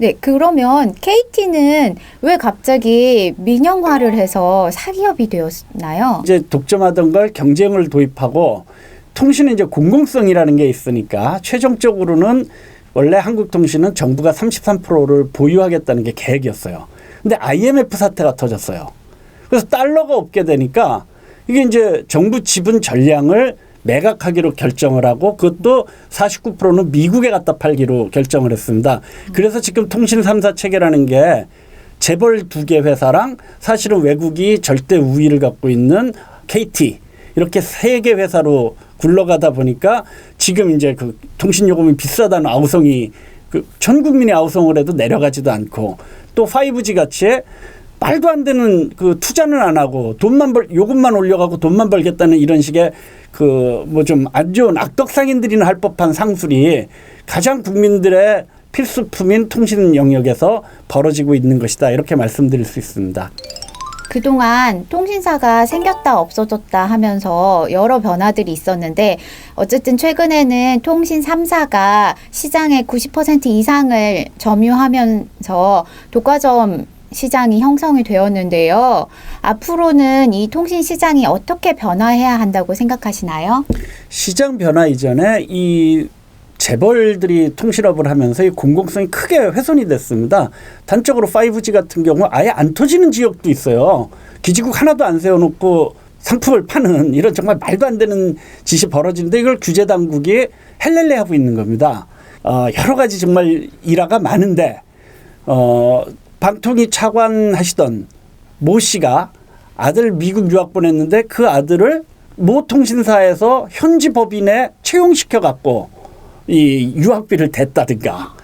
네, 그러면 KT는 왜 갑자기 민영화를 해서 사기업이 되었나요? 이제 독점하던 걸 경쟁을 도입하고 통신은 이제 공공성이라는 게 있으니까 최종적으로는 원래 한국통신은 정부가 33%를 보유하겠다는 게 계획이었어요. 근데 IMF 사태가 터졌어요. 그래서 달러가 없게 되니까 이게 이제 정부 지분 전량을 매각하기로 결정을 하고 그것도 49%는 미국에 갖다 팔기로 결정을 했습니다. 그래서 지금 통신 3사 체계라는 게 재벌 두 개 회사랑 사실은 외국이 절대 우위를 갖고 있는 KT 이렇게 세 개 회사로 굴러가다 보니까 지금 이제 그 통신 요금이 비싸다는 아우성이 그 전 국민이 아우성을 해도 내려가지도 않고 또 5G 같이 말도 안 되는 그 투자는 안 하고 돈만 벌 요금만 올려가고 돈만 벌겠다는 이런 식의 그 뭐 좀 안 좋은 악덕상인들이나 할 법한 상술이 가장 국민들의 필수품인 통신 영역에서 벌어지고 있는 것이다 이렇게 말씀드릴 수 있습니다. 그동안 통신사가 생겼다 없어졌다 하면서 여러 변화들이 있었는데 어쨌든 최근에는 통신 3사가 시장의 90% 이상을 점유하면서 독과점 시장이 형성이 되었는데요. 앞으로는 이 통신 시장이 어떻게 변화해야 한다고 생각하시나요? 시장 변화 이전에 이 재벌들이 통신업을 하면서 이 공공성이 크게 훼손이 됐습니다. 단적으로 5G 같은 경우 아예 안 터지는 지역도 있어요. 기지국 하나도 안 세워놓고 상품을 파는 이런 정말 말도 안 되는 짓이 벌어지는데 이걸 규제 당국이 헬렐레 하고 있는 겁니다. 어, 여러 가지 정말 일화가 많은데 어, 방통위 차관하시던 모 씨가 아들 미국 유학 보냈는데 그 아들을 모 통신사에서 현지 법인에 채용시켜 갖고 이 유학비를 댔다든가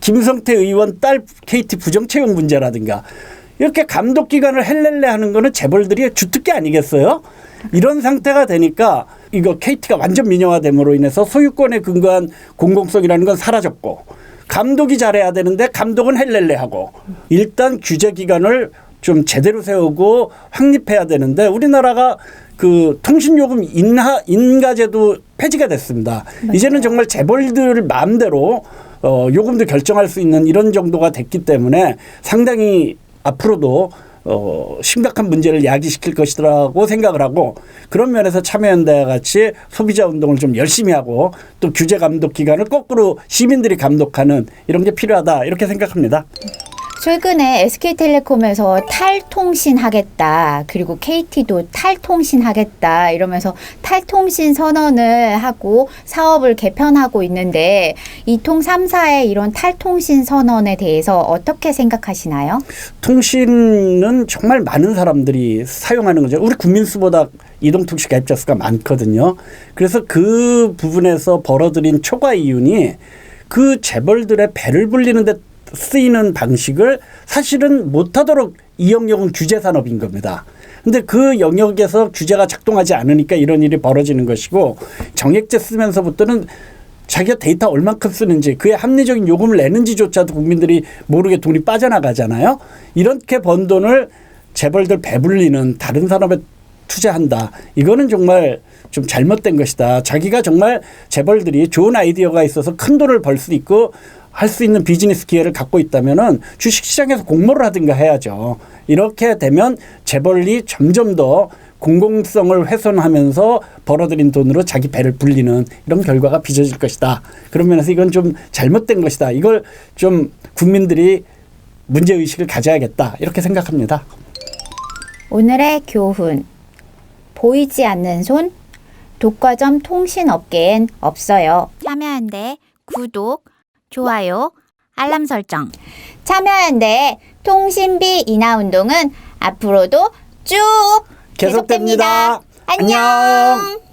김성태 의원 딸 KT 부정 채용 문제라든가 이렇게 감독 기관을 헬렐레 하는 거는 재벌들이 주특기 아니겠어요? 이런 상태가 되니까 이거 KT가 완전 민영화됨으로 인해서 소유권에 근거한 공공성이라는 건 사라졌고 감독이 잘해야 되는데 감독은 헬렐레 하고 일단 규제 기관을 좀 제대로 세우고 확립해야 되는데 우리나라가 그 통신요금 인하 인가제도 폐지가 됐습니다. 이제는 정말 재벌들 마음대로 어 요금도 결정할 수 있는 이런 정도가 됐기 때문에 상당히 앞으로도 어 심각한 문제를 야기시킬 것이라고 생각을 하고 그런 면에서 참여연대와 같이 소비자 운동을 좀 열심히 하고 또 규제 감독 기관을 거꾸로 시민들이 감독하는 이런 게 필요하다 이렇게 생각합니다. 최근에 SK텔레콤에서 탈통신 하겠다. 그리고 KT도 탈통신 하겠다. 이러면서 탈통신 선언을 하고 사업을 개편하고 있는데 이통 3사의 이런 탈통신 선언에 대해서 어떻게 생각하시나요? 통신은 정말 많은 사람들이 사용하는 거죠. 우리 국민 수보다 이동통신 가입자 수가 많거든요. 그래서 그 부분에서 벌어들인 초과 이윤이 그 재벌들의 배를 불리는데 쓰이는 방식을 사실은 못하도록 이 영역은 규제 산업인 겁니다. 근데 그 영역에서 규제가 작동하지 않으니까 이런 일이 벌어지는 것이고 정액제 쓰면서부터는 자기가 데이터 얼만큼 쓰는지 그의 합리적인 요금을 내는지조차도 국민들이 모르게 돈이 빠져나가잖아요. 이렇게 번 돈을 재벌들 배불리는 다른 산업에 투자한다. 이거는 정말 좀 잘못된 것이다. 자기가 정말 재벌들이 좋은 아이디어가 있어서 큰 돈을 벌 수 있고 할 수 있는 비즈니스 기회를 갖고 있다면은 주식 시장에서 공모를 하든가 해야죠. 이렇게 되면 재벌이 점점 더 공공성을 훼손하면서 벌어들인 돈으로 자기 배를 불리는 이런 결과가 빚어질 것이다. 그런 면에서 이건 좀 잘못된 것이다. 이걸 좀 국민들이 문제 의식을 가져야겠다. 이렇게 생각합니다. 오늘의 교훈. 보이지 않는 손. 독과점 통신업계엔 없어요. 참여연대 구독, 좋아요, 알람 설정. 참여연대 통신비 인하 운동은 앞으로도 쭉 계속됩니다. 안녕. 안녕.